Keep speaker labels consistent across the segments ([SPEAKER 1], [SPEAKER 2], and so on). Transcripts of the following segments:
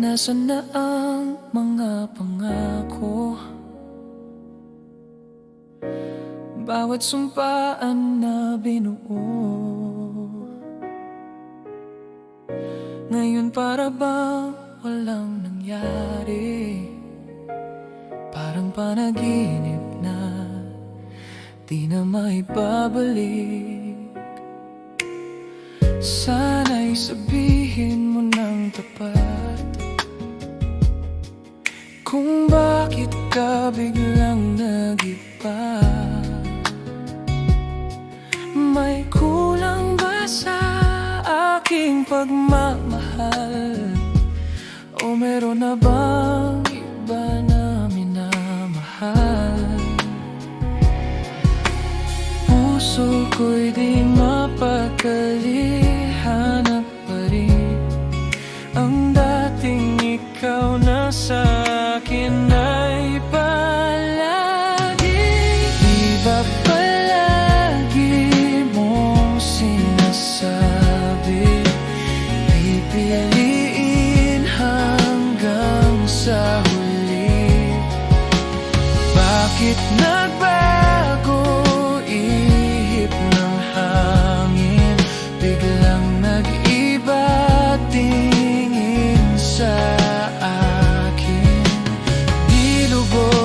[SPEAKER 1] Nasaan na ang mga pangako? Bawat sumpaan na binuo. Ngayon para bang walang nangyari? Parang panaginip na Di na maibabalik. Sana'y sabihin Kung bakit ka biglang nag-iba? May kulang ba sa aking pagmamahal? O meron na bang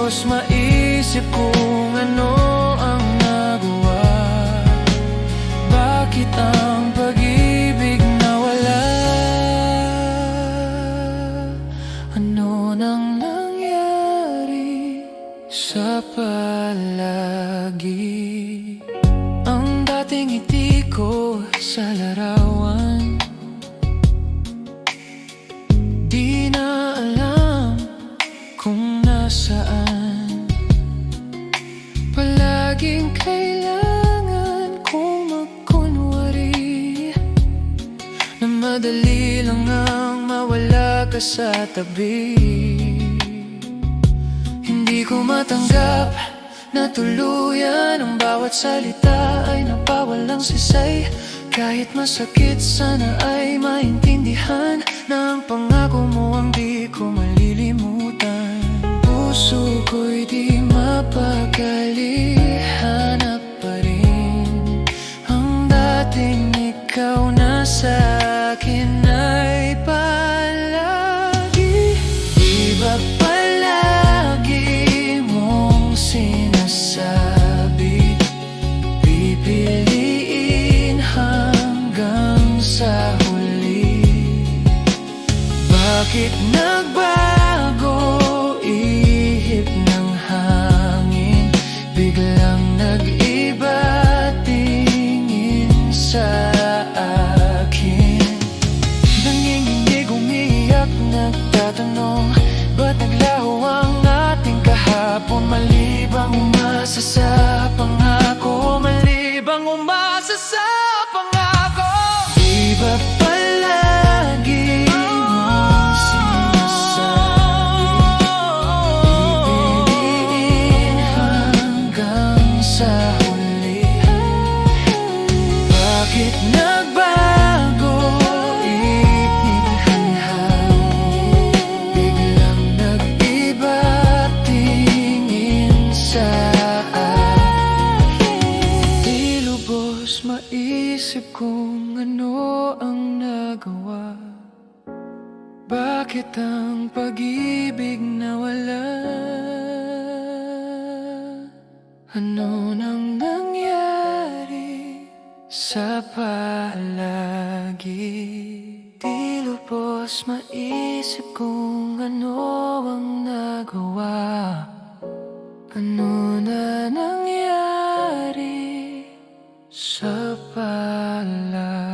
[SPEAKER 1] lubos maisip kung ano ang nagawa. Bakit ang pag-ibig nawala? Ano nang nangyari sa palagi? Ang dating ngiti ko sa larawan madali lang ang mawala ka sa tabi. Hindi ko matanggap na tuluyan Ang bawat salita ay napawalang sisay. Kahit masakit sana ay maintindihan Na ang pangako mo ang di ko malilimutan. Puso ko'y di mapakali sun. ginagawa? Bakit ang pag-ibig nawala? Ano nang nangyari sa palagi? Di lupos maisip kung ano ang nagawa Ano na nangyari sa palagi?